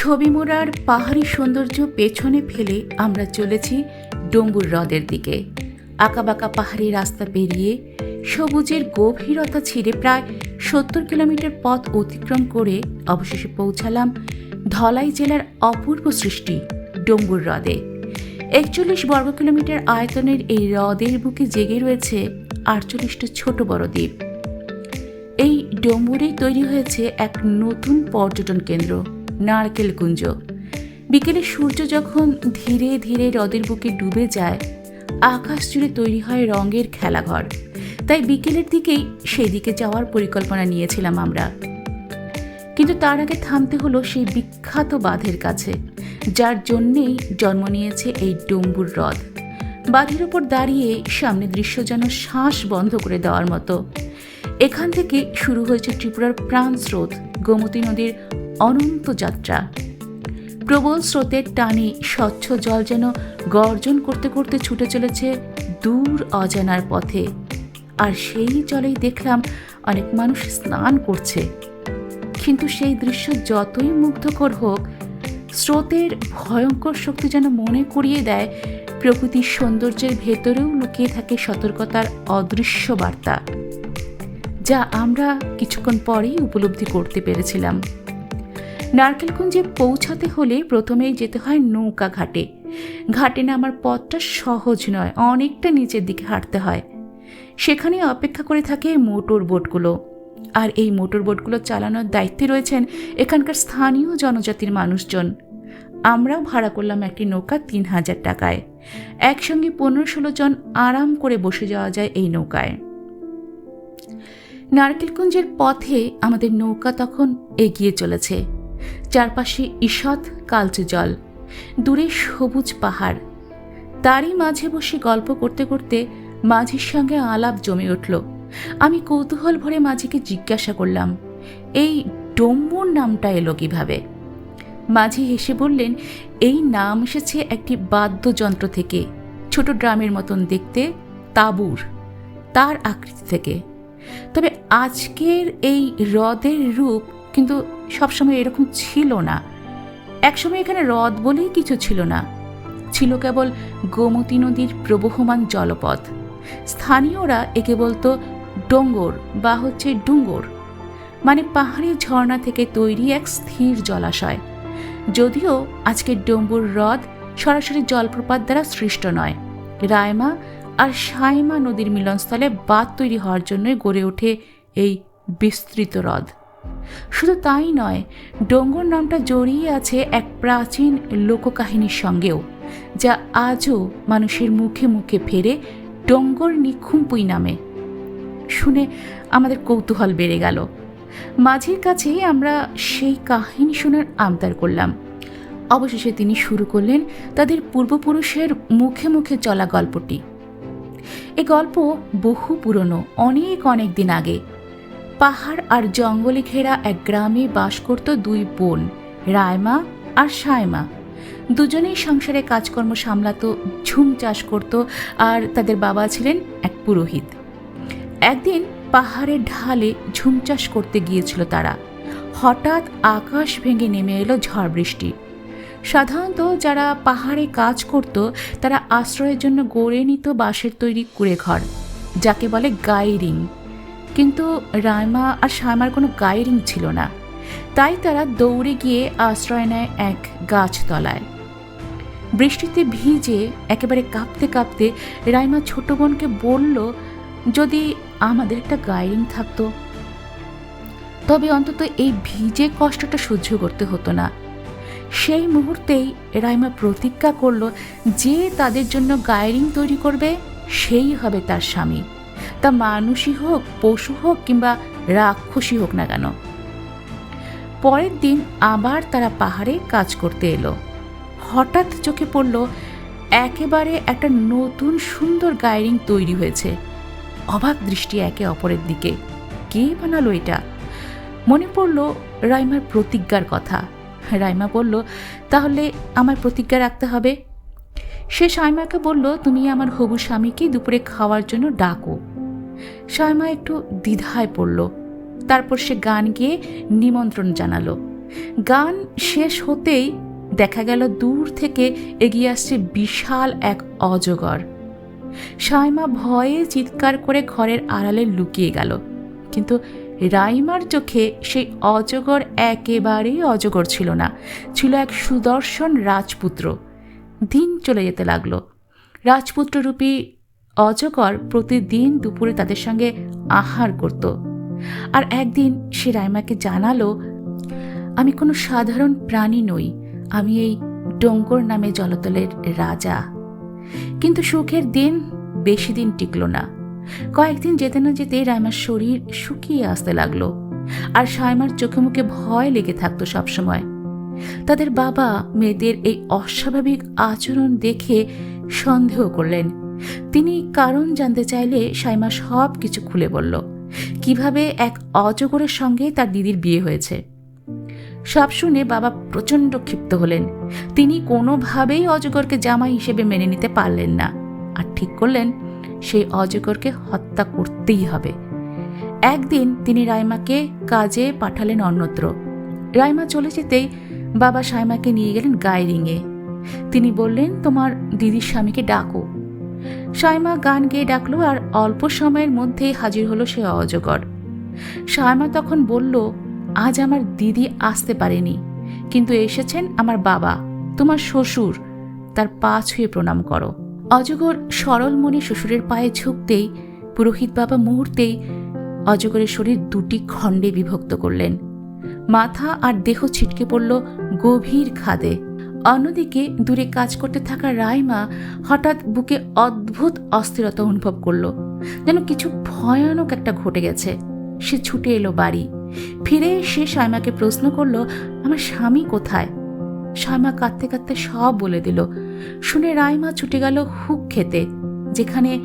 ছবি মোড়ার পাহাড়ি সৌন্দর্য পেছনে ফেলে আমরা চলেছি ডম্বুর হ্রদের দিকে। আঁকাবাঁকা পাহাড়ি রাস্তা পেরিয়ে সবুজের গভীরতা ছিঁড়ে প্রায় সত্তর কিলোমিটার পথ অতিক্রম করে অবশেষে পৌঁছালাম ধলাই জেলার অপূর্ব সৃষ্টি ডম্বুর হ্রদে। একচল্লিশ বর্গ কিলোমিটার আয়তনের এই হ্রদের বুকে জেগে রয়েছে আটচল্লিশটা ছোট বড় দ্বীপ। এই ডম্বুরেই তৈরি হয়েছে এক নতুন পর্যটন কেন্দ্র। নারকেল কুঞ্জ। বিকেলে সূর্য যখন ধীরে ধীরে হ্রদের বুকে ডুবে যায়, আকাশ জুড়ে তৈরি হয় রঙের খেলাঘর। তাই বিকেলের দিকেই সেই দিকে যাওয়ার পরিকল্পনা নিয়েছিলাম আমরা। কিন্তু তার আগে থামতে হলো সেই বিখ্যাত বাঁধের কাছে, যার জন্যেই জন্ম নিয়েছে এই ডম্বুর হ্রদ। বাঁধের ওপর দাঁড়িয়ে সামনে দৃশ্য যেন শ্বাস বন্ধ করে দেওয়ার মতো। এখান থেকে শুরু হয়েছে ত্রিপুরার প্রাণ স্রোত, গোমতী নদীর অনন্ত যাত্রা। প্রবল স্রোতের টানে স্বচ্ছ জল যেন গর্জন করতে করতে ছুটে চলেছে দূর অজানার পথে। আর সেই জলেই দেখলাম অনেক মানুষ স্নান করছে। কিন্তু সেই দৃশ্য যতই মুগ্ধকর হোক, স্রোতের ভয়ঙ্কর শক্তি যেন মনে করিয়ে দেয় প্রকৃতির সৌন্দর্যের ভেতরেও লুকিয়ে থাকে সতর্কতার অদৃশ্য বার্তা, যা আমরা কিছুক্ষণ পরেই উপলব্ধি করতে পেরেছিলাম। নারকেলকুঞ্জে পৌঁছাতে হলে প্রথমেই যেতে হয় নৌকা ঘাটে। ঘাটে নামার পথটা সহজ নয়, অনেকটা নিচের দিকে হাঁটতে হয়। সেখানে অপেক্ষা করে থাকে মোটর বোটগুলো। আর এই মোটর বোটগুলো চালানোর দায়িত্বে রয়েছেন এখানকার স্থানীয় জনজাতির মানুষজন। আমরাও ভাড়া করলাম একটি নৌকা তিন হাজার টাকায়। একসঙ্গে পনেরো ষোলো জন আরাম করে বসে যাওয়া যায় এই নৌকায়। নারকেলকুঞ্জের পথে আমাদের নৌকা তখন এগিয়ে চলেছে। চারপাশে ঈষৎ কালচে জল, দূরে সবুজ পাহাড়। তারই মাঝে বসে গল্প করতে করতে মাঝির সঙ্গে আলাপ জমে উঠল। আমি কৌতূহল ভরে মাঝিকে জিজ্ঞাসা করলাম, এই ডম্বুর নামটা এলো কীভাবে? মাঝি হেসে বললেন, এই নাম এসেছে একটি বাদ্যযন্ত্র থেকে, ছোট ড্রামের মতন দেখতে, তাবুর, তার আকৃতি থেকে। তবে আজকের এই হ্রদের রূপ কিন্তু সবসময় এরকম ছিল না। একসময় এখানে হ্রদ বলেই কিছু ছিল না। ছিল কেবল গোমতী নদীর প্রবহমান জলপথ। স্থানীয়রা একে বলতো ডোঙ্গর বা হচ্ছে ডুঙ্গর মানে পাহাড়ি ঝর্ণা থেকে তৈরি এক স্থির জলাশয়। যদিও আজকের ডম্বুর হ্রদ সরাসরি জলপ্রপাত দ্বারা সৃষ্ট নয়। রায়মা আর সাইমা নদীর মিলনস্থলে বাঁধ তৈরি হওয়ার জন্যই গড়ে ওঠে এই বিস্তৃত হ্রদ। শুধু তাই নয়, ডোঙ্গর নামটা জড়িয়ে আছে এক প্রাচীন লোককাহিনীর সঙ্গেও, যা আজও মানুষের মুখে মুখে ফেরে ডোঙ্গর নিখুম্পুই নামে। শুনে আমাদের কৌতূহল বেড়ে গেল। মাঝির কাছেই আমরা সেই কাহিনী শোনার আমদার করলাম। অবশেষে তিনি শুরু করলেন তাদের পূর্বপুরুষের মুখে মুখে চলা গল্পটি। এ গল্প বহু পুরনো, অনেক অনেক দিন আগে। পাহাড় আর জঙ্গলে ঘেরা এক গ্রামে বাস করত দুই বোন, রায়মা আর সায়মা। দুজনেই সংসারে কাজকর্ম সামলাতো, ঝুম চাষ করত আর তাদের বাবা ছিলেন এক পুরোহিত। একদিন পাহাড়ের ঢালে ঝুম চাষ করতে গিয়েছিল তারা। হঠাৎ আকাশ ভেঙে নেমে এলো ঝড় বৃষ্টি। সাধারণত যারা পাহাড়ে কাজ করত, তারা আশ্রয়ের জন্য গড়ে নিত বাঁশের তৈরি কুড়ে ঘর যাকে বলে গাইরিং। কিন্তু রায়মা আর শ্যামার কোনো গাইরিং ছিল না। তাই তারা দৌড়ে গিয়ে আশ্রয় নেয় এক গাছতলায়। বৃষ্টিতে ভিজে একেবারে কাঁপতে কাঁপতে রাইমা ছোট বোনকে বলল, যদি আমাদের একটা গাইরিং থাকতো, তবে অন্তত এই ভিজে কষ্টটা সহ্য করতে হতো না। সেই মুহূর্তেই রাইমা প্রতিজ্ঞা করল, যে তাদের জন্য গাইরিং তৈরি করবে, সেই হবে তার স্বামী। তা মানুষই হোক, পশু হোক কিংবা রাক্ষসী হোক না কেন। পরের দিন আবার তারা পাহাড়ে কাজ করতে এলো। হঠাৎ চোখে পড়ল, একেবারে একটা নতুন সুন্দর গাইরিং তৈরি হয়েছে। অবাক দৃষ্টি একে অপরের দিকে। কে বানালো এটা? মনে পড়ল রাইমার প্রতিজ্ঞার কথা। রাইমা বলল, তাহলে আমার প্রতিজ্ঞা রাখতে হবে? সে সাইমাকে বলল, তুমি আমার হবু স্বামীকে দুপুরে খাওয়ার জন্য ডাকো। সাইমা একটু দ্বিধায় পড়ল। তারপর সে গান গেয়ে নিমন্ত্রণ জানালো। গান শেষ হতেই দেখা গেল দূর থেকে এগিয়ে আসছে বিশাল এক অজগর। সাইমা ভয়ে চিৎকার করে ঘরের আড়ালে লুকিয়ে গেল। কিন্তু রাইমার চোখে সেই অজগর একেবারেই অজগর ছিল না, ছিল এক সুদর্শন রাজপুত্র। দিন চলে যেতে লাগল। রাজপুত্ররূপী অজগর প্রতিদিন দুপুরে তাদের সঙ্গে আহার করত। আর একদিন সে রাইমাকে জানালো, আমি কোনো সাধারণ প্রাণী নই, আমি এই ডোঙ্গর নামে জলতলের রাজা। কিন্তু সুখের দিন বেশি দিন টিকল না। কয়েকদিন যেতে না যেতে রাইমার শরীর শুকিয়ে আসতে লাগল, আর সাইমার চোখে মুখে ভয় লেগে থাকতো সবসময়। তাদের বাবা মেয়েদের এই অস্বাভাবিক আচরণ দেখে সন্দেহ করলেন তিনি কারণ জানতে চাইলে সাইমা সব কিছু খুলে বলল, কীভাবে এক অজগরের সঙ্গে তার দিদির বিয়ে হয়েছে? সব শুনে বাবা প্রচণ্ড ক্ষিপ্ত হলেন। তিনি কোনোভাবেই অজগরকে জামাই হিসেবে মেনে নিতে পারলেন না। আর ঠিক করলেন, সেই অজগরকে হত্যা করতেই হবে। একদিন তিনি রাইমাকে কাজে পাঠালেন অন্যত্র। রাইমা চলে যেতেই বাবা সাইমাকে নিয়ে গেলেন গাইরিংয়ে তিনি বললেন, তোমার দিদির স্বামীকে ডাকো। সাইমা গান গেয়ে ডাকলো আর অল্প সময়ের মধ্যেই হাজির হলো সে অজগর। সাইমা তখন বলল, আজ আমার দিদি আসতে পারেনি, কিন্তু এসেছেন আমার বাবা, তোমার শ্বশুর। তার পা ছুঁয়ে প্রণাম করো। অজগর সরল মনে শ্বশুরের পায়ে ঝুঁকতেই, পুরোহিত বাবা মুহূর্তেই অজগরের শরীর দুটি খণ্ডে বিভক্ত করলেন। মাথা আর দেহ ছিটকে পড়ল গভীর খাদে। অন্যদিকে দূরে কাজ করতে থাকা রাইমা হঠাৎ বুকে অদ্ভুত অস্থিরতা অনুভব করল, যেন কিছু ভয়ানক একটা ঘটে গেছে। সে ছুটে এলো বাড়ি। ফিরে এসে সাইমাকে প্রশ্ন করল, আমার স্বামী কোথায়? সাইমা কাঁদতে কাঁদতে সব বলে দিল। শুনে রাইমা ছুটে গেল হুক খেতে, যেখানে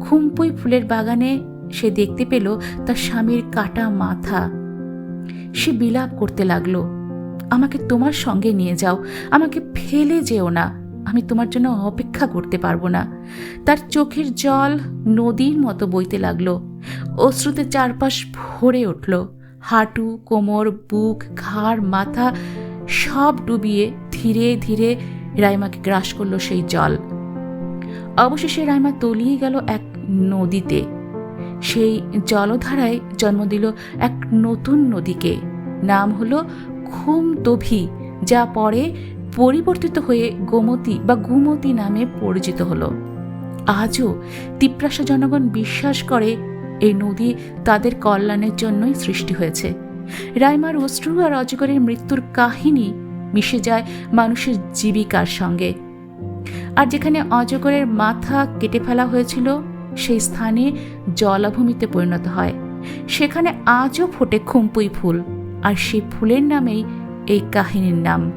খুম্পুই ফুলের বাগানে সে দেখতে পেল তার স্বামীর কাটা মাথা। সে বিলাপ করতে লাগল। আমাকে তোমার সঙ্গে নিয়ে যাও। আমাকে ফেলে যেও না। আমি তোমার জন্য অপেক্ষা করতে পারব না। তার চোখের জল নদীর মতো বইতে লাগল। অশ্রুতে চারপাশ ভরে উঠল। হাঁটু, কোমর, বুক, ঘাড়, মাথা সব ডুবিয়ে ধীরে ধীরে রাইমাকে গ্রাস করল সেই জল। অবশেষে রাইমা তলিয়ে গেল এক নদীতে। সেই জলধারায় জন্ম দিল এক নতুন নদীকে। নাম হলো খুম দভি যা পরে পরিবর্তিত হয়ে গোমতী বা গুমতী নামে পরিচিত হলো। আজও তিপ্রাসা জনগণ বিশ্বাস করে এই নদী তাদের কল্যাণের জন্যই সৃষ্টি হয়েছে। রাইমার অশ্রু আর অজগরের মৃত্যুর কাহিনী মিশে যায় মানুষের জীবিকার সঙ্গে। আর যেখানে অজগরের মাথা কেটে ফেলা হয়েছিল, সেই স্থানে জলাভূমিতে পরিণত হয়। সেখানে আজও ফোটে খুম্পুই ফুল। আর সেই ফুলের নামেই এই কাহিনীর নাম,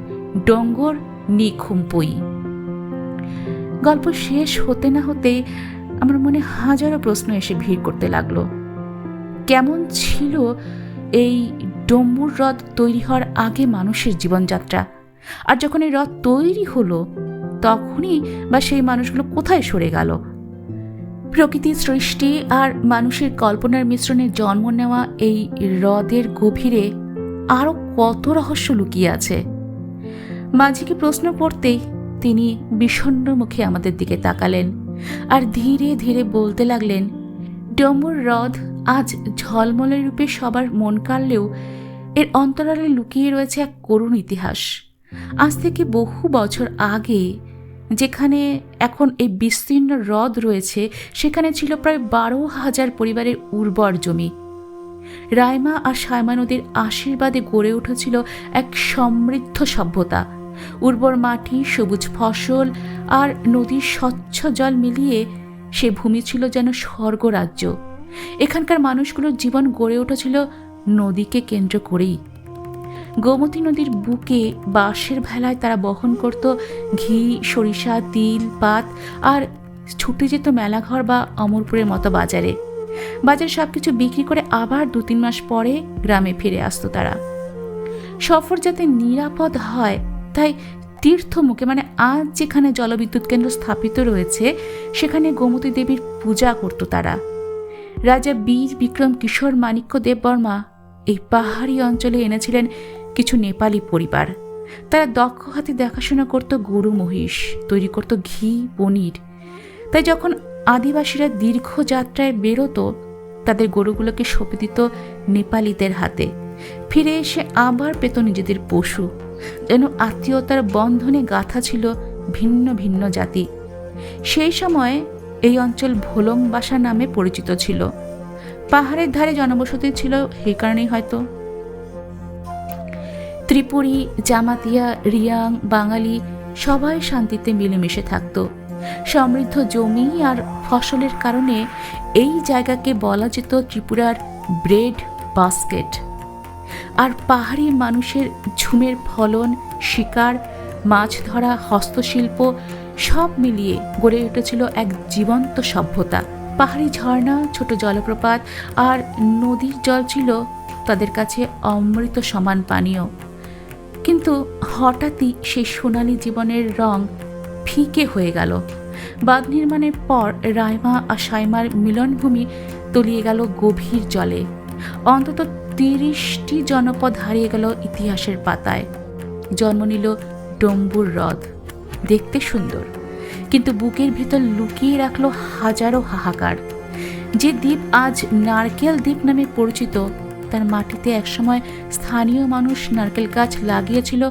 ডঙ্গর নিখুম্পুই। গল্প শেষ হতে না হতেই আমার মনে হাজারো প্রশ্ন এসে ভিড় করতে লাগল। কেমন ছিল এই ডম্বুর হ্রদ তৈরি হওয়ার আগে মানুষের জীবনযাত্রা? আর যখন এই হ্রদ তৈরি হলো, তখনই বা সেই মানুষগুলো কোথায় সরে গেল? প্রকৃতির সৃষ্টি আর মানুষের কল্পনার মিশ্রণে জন্ম নেওয়া এই হ্রদের গভীরে আরও কত রহস্য লুকিয়ে আছে। মাঝিকে প্রশ্ন করতেই তিনি বিষণ্ণ মুখে আমাদের দিকে তাকালেন আর ধীরে ধীরে বলতে লাগলেন, ডমুর হ্রদ আজ ঝলমলের রূপে সবার মন কাড়লেও এর অন্তরালে লুকিয়ে রয়েছে এক করুণ ইতিহাস। আজ থেকে বহু বছর আগে যেখানে এখন এই বিস্তীর্ণ হ্রদ রয়েছে, সেখানে ছিল প্রায় বারো হাজার পরিবারের উর্বর জমি। রায়মা আর সায়মা নদীর আশীর্বাদে গড়ে উঠেছিল এক সমৃদ্ধ সভ্যতা। উর্বর মাটি, সবুজ ফসল আর নদীর স্বচ্ছ জল মিলিয়ে সে ভূমি ছিল যেন স্বর্গরাজ্য। এখানকার মানুষগুলোর জীবন গড়ে উঠেছিল নদীকে কেন্দ্র করেই। গোমতী নদীর বুকে বাঁশের ভেলায় তারা বহন করত ঘি, সরিষা, তিল, পাত আর ছুটে যেত মেলাঘর বা অমরপুরের মতো বাজারে। বাজারে সব কিছু বিক্রি করে আবার দু তিন মাস পরে গ্রামে ফিরে আসতো তারা। সফর যাতে নিরাপদ হয়, তাই তীর্থমুখে মানে আজ যেখানে জলবিদ্যুৎ কেন্দ্র স্থাপিত রয়েছে, সেখানে গোমতী দেবীর পূজা করত তারা। রাজা বীর বিক্রম কিশোর মাণিক্য দেববর্মা এই পাহাড়ি অঞ্চলে এনেছিলেন কিছু নেপালি পরিবার। তারা দক্ষ হাতে দেখাশোনা করত গরু মহিষ, তৈরি করত ঘি, পনির। তাই যখন আদিবাসীরা দীর্ঘ যাত্রায় বেরোতো তাদের গরুগুলোকে সঁপে দিত নেপালিদের হাতে। ফিরে এসে আবার পেত নিজেদের পশু। যেন আত্মীয়তার বন্ধনে গাথা ছিল ভিন্ন ভিন্ন জাতি। সেই সময় এই অঞ্চল ভোলংবাসা নামে পরিচিত ছিল। পাহাড়ের ধারে জনবসতি ছিল সেই কারণেই হয়তো। ত্রিপুরী, জামাতিয়া, রিয়াং, বাঙালি সবাই শান্তিতে মিলেমিশে থাকত। সমৃদ্ধ জমি আর ফসলের কারণে এই জায়গাকে বলা যেত ত্রিপুরার ব্রেড বাস্কেট। আর পাহাড়ি মানুষের ঝুমের ফলন, শিকার, মাছ ধরা, হস্তশিল্প সব মিলিয়ে গড়ে উঠেছিল এক জীবন্ত সভ্যতা। পাহাড়ি ঝর্ণা, ছোট জলপ্রপাত আর নদীর জল ছিল তাদের কাছে অমৃত সমান পানীয়। কিন্তু হঠাৎই সেই সোনালী জীবনের রং ফিকে হয়ে গেল। বাঁধ নির্মাণের পর রায়মা আর সাইমার মিলনভূমি তলিয়ে গেল গভীর জলে। অন্তত তিরিশটি জনপদ হারিয়ে গেল ইতিহাসের পাতায়। জন্ম নিল ডম্বুর হ্রদ। দেখতে সুন্দর, কিন্তু বুকের ভিতর লুকিয়ে রাখল হাজারো হাহাকার। যে দ্বীপ আজ নারকেল দ্বীপ নামে পরিচিত, তার মাটিতে একসময় স্থানীয় মানুষ নারকেল গাছ লাগিয়েছিল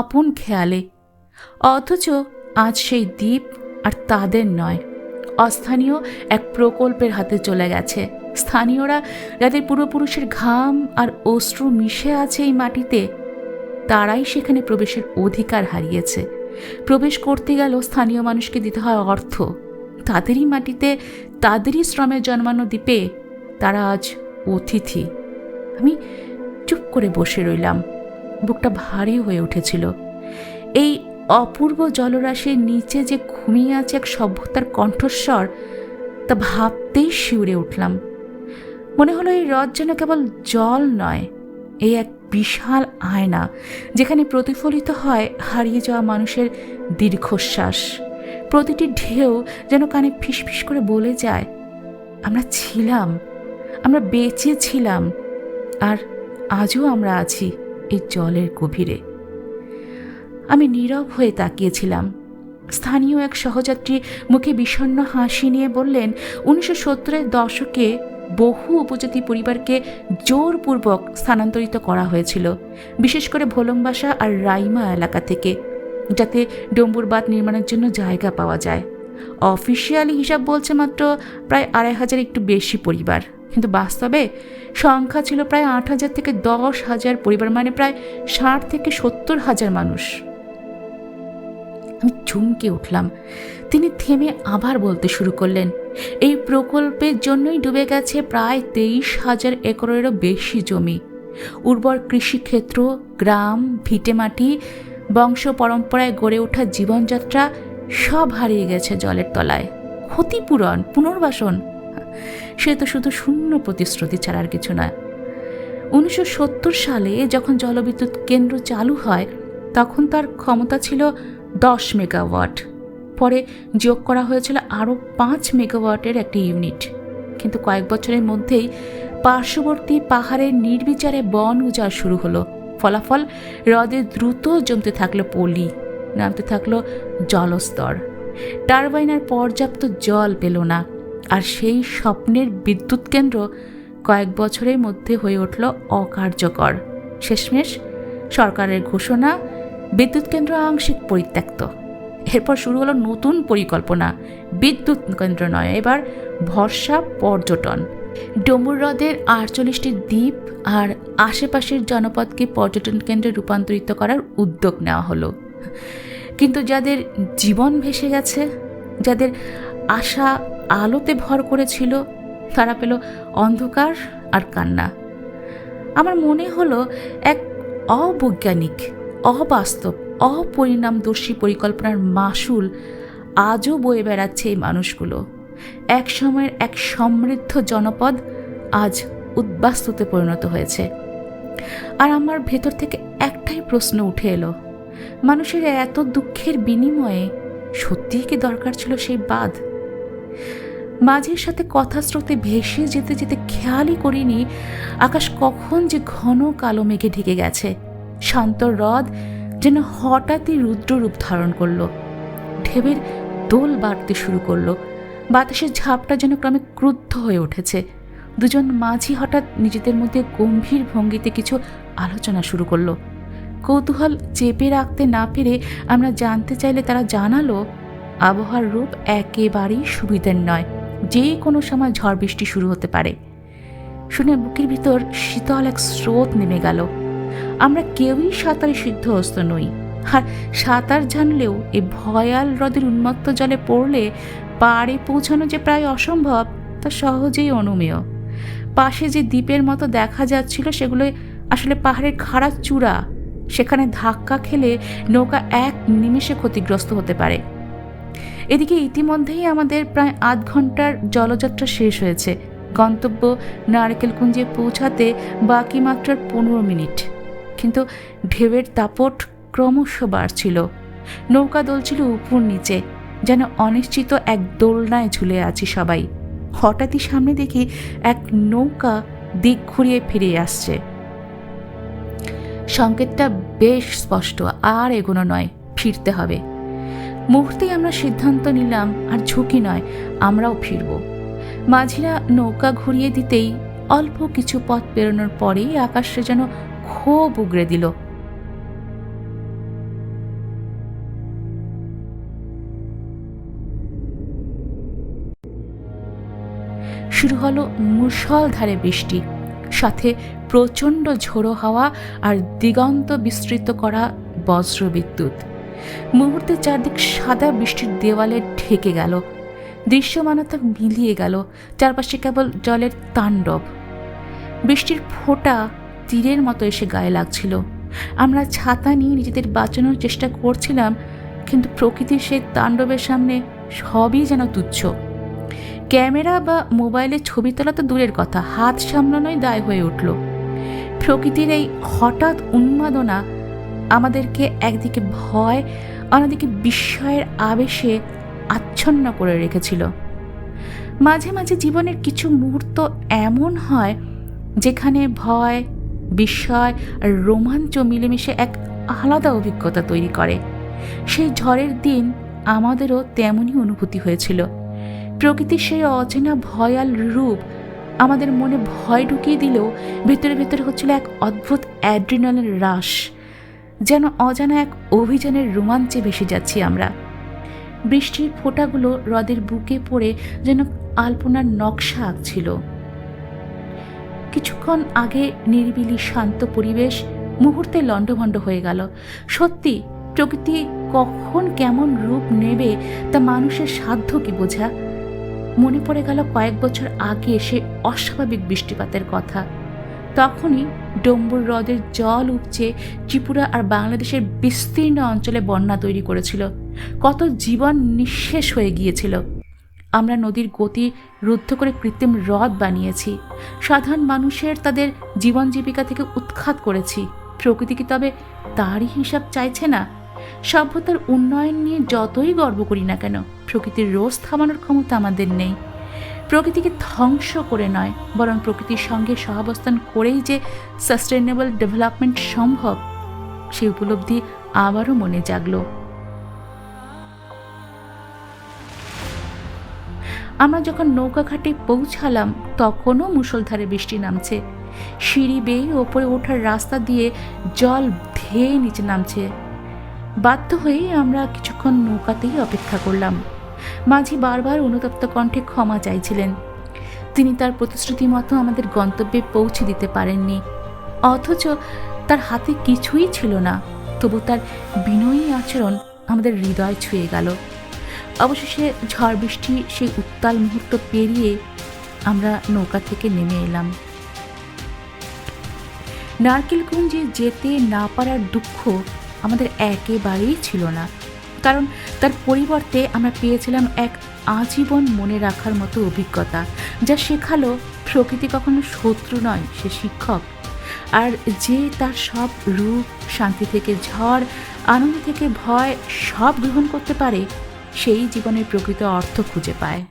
আপন খেয়ালে। অথচ আজ সেই দ্বীপ আর তাদের নয়। অস্থানীয় এক প্রকল্পের হাতে চলে গেছে। স্থানীয়রা যাদের পূর্বপুরুষের ঘাম আর অশ্রু মিশে আছে এই মাটিতে, তারাই সেখানে প্রবেশের অধিকার হারিয়েছে। প্রবেশ করতে গেল স্থানীয় মানুষকে দিতে হয় অর্থ। তাদেরই মাটিতে, তাদেরই শ্রমে জন্মানো দ্বীপে তারা আজ অতিথি। আমি চুপ করে বসে রইলাম। বুকটা ভারী হয়ে উঠেছিল। এই অপূর্ব জলরাশির নিচে যে ঘুমিয়ে আছে এক সভ্যতার কণ্ঠস্বর, তা ভাবতেই শিউরে উঠলাম। মনে হলো এই হ্রদ যেন কেবল জল নয়, এই এক বিশাল আয়না, যেখানে প্রতিফলিত হয় হারিয়ে যাওয়া মানুষের দীর্ঘশ্বাস। প্রতিটি ঢেউ যেন কানে ফিসফিস করে বলে যায়, আমরা ছিলাম, আমরা বেঁচে ছিলাম, আর আজও আমরা আছি এই জলের গভীরে। আমি নীরব হয়ে তাকিয়েছিলাম। স্থানীয় এক সহযাত্রী মুখে বিষণ্ণ হাসি নিয়ে বললেন, উনিশশো সত্তরের দশকে বহু উপজাতি পরিবারকে জোরপূর্বক স্থানান্তরিত করা হয়েছিল, বিশেষ করে ভোলংবাসা আর রাইমা এলাকা থেকে, যাতে ডম্বুর বাঁধ নির্মাণের জন্য জায়গা পাওয়া যায়। অফিসিয়ালি হিসাব বলছে মাত্র প্রায় আড়াই হাজার একটু বেশি পরিবার। কিন্তু বাস্তবে সংখ্যা ছিল প্রায় আট হাজার থেকে দশ হাজার পরিবার মানে প্রায় ষাট থেকে সত্তর হাজার মানুষ। আমি চমকে উঠলাম। তিনি থেমে আবার বলতে শুরু করলেন, এই প্রকল্পের জন্যই ডুবে গেছে প্রায় তেইশ হাজার একরেরও বেশি জমি। উর্বর কৃষিক্ষেত্র, গ্রাম ভিটেমাটি বংশ পরম্পরায় গড়ে ওঠা জীবনযাত্রা সব হারিয়ে গেছে জলের তলায়। ক্ষতিপূরণ, পুনর্বাসন, সে তো শুধু শূন্য প্রতিশ্রুতি ছাড়ার কিছু নয়। উনিশশো সালে যখন জলবিদ্যুৎ কেন্দ্র চালু হয়, তখন তার ক্ষমতা ছিল দশ মেগাওয়াট। পরে যোগ করা হয়েছিল আরও পাঁচ মেগাওয়াটের একটি ইউনিট। কিন্তু কয়েক বছরের মধ্যেই পার্শ্ববর্তী পাহাড়ের নির্বিচারে বন উজাড় শুরু হলো। ফলাফল, হ্রদে দ্রুত জমতে থাকল পলি, নামতে থাকল জলস্তর। টারবাইনার পর্যাপ্ত জল পেল না। আর সেই স্বপ্নের বিদ্যুৎ কেন্দ্র কয়েক বছরের মধ্যে হয়ে উঠল অকার্যকর। শেষমেশ সরকারের ঘোষণা বিদ্যুৎ কেন্দ্র আংশিক পরিত্যক্ত। এরপর শুরু হলো নতুন পরিকল্পনা, বিদ্যুৎ কেন্দ্র নয়, এবার ভরসা পর্যটন। ডমুর হ্রদের আটচল্লিশটি দ্বীপ আর আশেপাশের জনপদকে পর্যটন কেন্দ্রে রূপান্তরিত করার উদ্যোগ নেওয়া হলো। কিন্তু যাদের জীবন ভেসে গেছে, যাদের আশা আলোতে ভর করেছিল, তারা পেল অন্ধকার আর কান্না। আমার মনে হলো এক অবৈজ্ঞানিক অবাস্তব, অপরিণামদর্শী পরিকল্পনার মাসুল আজও বয়ে বেড়াচ্ছে এই মানুষগুলো। এক সময়ের এক সমৃদ্ধ জনপদ আজ উদ্বাস্তুতে পরিণত হয়েছে। আর আমার ভেতর থেকে একটাই প্রশ্ন উঠে এলো, মানুষের এত দুঃখের বিনিময়ে সত্যিই কি দরকার ছিল সেই বাদ মাঝের সাথে কথা স্রোতে ভেসে যেতে যেতে খেয়ালই করিনি আকাশ কখন যে ঘন কালো মেঘে ঢেকে গেছে। শান্ত হ্রদ যেন হঠাৎই রুদ্র রূপ ধারণ করল। ঢেবের দোল বাড়তে শুরু করল। বাতাসের ঝাপটা যেন ক্রমে ক্রুদ্ধ হয়ে উঠেছে। দুজন মাঝি হঠাৎ নিজেদের মধ্যে গম্ভীর ভঙ্গিতে কিছু আলোচনা শুরু করল। কৌতূহল চেপে রাখতে না পেরে আমরা জানতে চাইলে তারা জানালো, আবহাওয়ার রূপ একেবারেই সুবিধের নয়। যে কোনো সময় ঝড় বৃষ্টি শুরু হতে পারে। শুনে বুকের ভিতর শীতল এক স্রোত নেমে গেল। আমরা কেউই সাঁতারে সিদ্ধহস্ত নই। আর সাঁতার জানলেও এ ভয়াল হ্রদের উন্মত্ত জলে পড়লে পাড়ে পৌঁছানো যে প্রায় অসম্ভব, তা সহজেই অনুমেয়। পাশে যে দ্বীপের মতো দেখা যাচ্ছিল সেগুলো আসলে পাহাড়ের খাড়া চূড়া। সেখানে ধাক্কা খেলে নৌকা এক নিমেষে ক্ষতিগ্রস্ত হতে পারে। এদিকে ইতিমধ্যেই আমাদের প্রায় আধ ঘণ্টার জলযাত্রা শেষ হয়েছে। গন্তব্য নারকেলকুঞ্জে পৌঁছাতে বাকি মাত্র আর পনেরো মিনিট। কিন্তু ঢেউয়ের দাপট ক্রমশ বাড়ছিল। নৌকা দোলছিল উপর নিচে, যেন অনিশ্চিত এক দোলনায় ঝুলে আছি সবাই। হঠাৎই সামনে দেখি এক নৌকা দিক ঘুরিয়ে ফিরে আসছে। সংকেতটা বেশ স্পষ্ট, আর এগোনো নয়, ফিরতে হবে। মুহূর্তেই আমরা সিদ্ধান্ত নিলাম, আর ঝুঁকি নয়, আমরাও ফিরব। মাঝিরা নৌকা ঘুরিয়ে দিতেই অল্প কিছু পথ পেরোনোর পরেই আকাশে যেন ক্ষোভ উগড়ে দিল। শুরু হলো মুষলধারে বৃষ্টি, সাথে প্রচণ্ড ঝোড়ো হাওয়া আর দিগন্ত বিস্তৃত করা বজ্রবিদ্যুৎ মুহূর্তে চারদিক সাদা বৃষ্টির দেওয়ালে ঢেকে গেল, দৃশ্যমানতা মিলিয়ে গেল, চারপাশে কেবল জলের তাণ্ডব। বৃষ্টির ফোঁটা তীরের মতো এসে গায়ে লাগছিল। আমরা ছাতা নিয়ে নিজেদের বাঁচানোর চেষ্টা করছিলাম, কিন্তু প্রকৃতির সেই তাণ্ডবের সামনে সবই যেন তুচ্ছ। ক্যামেরা বা মোবাইলে ছবি তোলা তো দূরের কথা, হাত সামলানোই দায় হয়ে উঠল। প্রকৃতির এই হঠাৎ উন্মাদনা আমাদেরকে একদিকে ভয়, অন্যদিকে বিস্ময়ের আবেশে আচ্ছন্ন করে রেখেছিল। মাঝে মাঝে জীবনের কিছু মুহূর্ত এমন হয়, যেখানে ভয় বিস্ময় আর রোমাঞ্চ মিলেমিশে এক আলাদা অভিজ্ঞতা তৈরি করে। সেই ঝড়ের দিন আমাদেরও তেমনই অনুভূতি হয়েছিল। প্রকৃতির সেই অচেনা ভয়াল রূপ আমাদের মনে ভয় ঢুকিয়ে দিলেও ভেতরে ভেতরে হচ্ছিল এক অদ্ভুত অ্যাড্রিনালের হ্রাস যেন অজানা এক অভিযানের রোমাঞ্চে ভেসে যাচ্ছি আমরা। বৃষ্টির ফোঁটাগুলো হ্রদের বুকে পড়ে যেন আলপনার নকশা আঁকছিল। কিছুক্ষণ আগে নিরিবিলি শান্ত পরিবেশ মুহূর্তে লণ্ডভণ্ড হয়ে গেল। সত্যি, প্রকৃতি কখন কেমন রূপ নেবে তা মানুষের সাধ্য কি বোঝা? মনে পড়ে গেল কয়েক বছর আগে সে অস্বাভাবিক বৃষ্টিপাতের কথা। তখনই ডম্বুর হ্রদের জল উপচে ত্রিপুরা আর বাংলাদেশের বিস্তীর্ণ অঞ্চলে বন্যা তৈরি করেছিল। কত জীবন নিঃশেষ হয়ে গিয়েছিল। আমরা নদীর গতি রুদ্ধ করে কৃত্রিম হ্রদ বানিয়েছি। সাধারণ মানুষের তাদের জীবন জীবিকা থেকে উৎখাত করেছি। প্রকৃতি কি তবে তারই হিসাব চাইছে না? সভ্যতার উন্নয়ন নিয়ে যতই গর্ব করি না কেন, প্রকৃতির রোজ থামানোর ক্ষমতা আমাদের নেই। প্রকৃতিকে ধ্বংস করে নয়, বরং প্রকৃতির সঙ্গে সহাবস্থান করেই যে সাস্টেনেবল ডেভেলপমেন্ট সম্ভব, সেই উপলব্ধি আবারও মনে জাগলো। আমরা যখন নৌকাঘাটে পৌঁছালাম, তখনও মুষলধারে বৃষ্টি নামছে। সিঁড়ি বেয়ে ওপরে ওঠার রাস্তা দিয়ে জল ধেয়ে নিচে নামছে। বাধ্য হয়ে আমরা কিছুক্ষণ নৌকাতেই অপেক্ষা করলাম। মাঝি বারবার অনুতপ্ত কণ্ঠে ক্ষমা চাইছিলেন। তিনি তার প্রতিশ্রুতি মতো আমাদের গন্তব্যে পৌঁছে দিতে পারেননি। অথচ তার হাতে কিছুই ছিল না, তবু তার বিনয়ী আচরণ আমাদের হৃদয় ছুঁয়ে গেল। অবশেষে ঝড় বৃষ্টি সেই উত্তাল মুহূর্ত পেরিয়ে আমরা নৌকা থেকে নেমে এলাম। নারকেলকুঞ্জে যেতে না পারার দুঃখ আমাদের একেবারেই ছিল না। কারণ তার পরিবর্তে আমরা পেয়েছিলাম এক আজীবন মনে রাখার মতো অভিজ্ঞতা, যা শেখালো প্রকৃতি কখনো শত্রু নয়, সে শিক্ষক। আর যে তার সব রূপ, শান্তি থেকে ঝড়, আনন্দ থেকে ভয় সব গ্রহণ করতে পারে সেই জীবনের প্রকৃত অর্থ খুঁজে পায়।